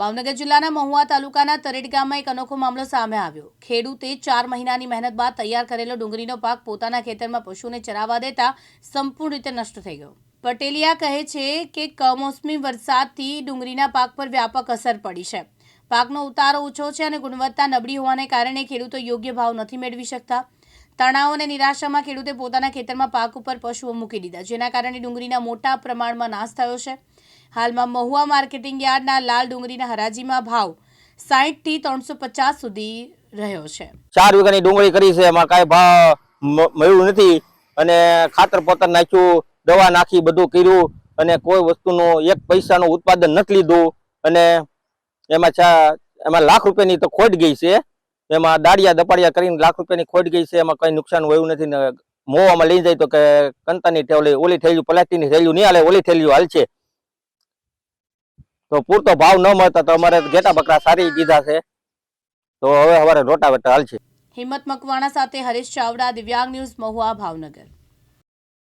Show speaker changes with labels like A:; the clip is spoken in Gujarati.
A: ભાવનગર જિલ્લાના મહુવા તાલુકાના તરેડ ગામમાં એક અનોખો મામલો સામે આવ્યો. ખેડૂતે ચાર મહિનાની મહેનત બાદ તૈયાર કરેલો ડુંગળીનો પાક પોતાના ખેતરમાં પશુને ચરાવવા દેતા સંપૂર્ણ રીતે નષ્ટ થઈ ગયો. પટેલિયા કહે છે કે કમોસમી વરસાદથી ડુંગળીના પાક પર વ્યાપક અસર પડી છે. પાકનો ઉતારો ઓછો છે અને ગુણવત્તા નબળી હોવાને કારણે ખેડૂતો યોગ્ય ભાવ નથી મેળવી શકતા. તણાવ અને નિરાશામાં ખેડૂતે પોતાના ખેતરમાં પાક ઉપર પશુઓ મૂકી દીધા, જેના કારણે ડુંગળીના મોટા પ્રમાણમાં નાશ થયો છે. હાલમાં મહુવા માર્કેટિંગ યાર્ડના લાલ ડુંગળીના હરાજીમાં ભાવ સાહીઠથી ત્રણસો પચાસ સુધી રહ્યો છે.
B: ચાર વીઘાની ડુંગળી કરી છે, એમાં કાંઈ ભાવ મળ્યું નથી અને ખાતર પોતર નાખ્યું, દવા નાખી, બધું કર્યું અને કોઈ વસ્તુનું એક પૈસાનું ઉત્પાદન નથી લીધું અને એમાં એમાં લાખ રૂપિયાની તો ખોટ ગઈ છે. એમાં દાડિયા દપાડિયા કરીને લાખ રૂપિયાની ખોટ ગઈ છે, એમાં કઈ નુકસાન હોયું નથી ને મોવામાં લઈ જાય તો કે કંતાની ઠેવલી ઓલી થેલીયું પ્લાસ્ટિકની થેલીયું નહીં હાલે, ઓલી થેલીયું હાલશે તો પૂરતો ભાવ ન મળતા તો અમારે ઘેટા બકરા સારી દીધા છે. તો હવે અમારે હાલ હાલશે
A: હિંમત મકવાણા સાથે હરીશ ચાવડા, દિવ્યાંગ ન્યૂઝ મહુવા ભાવનગર.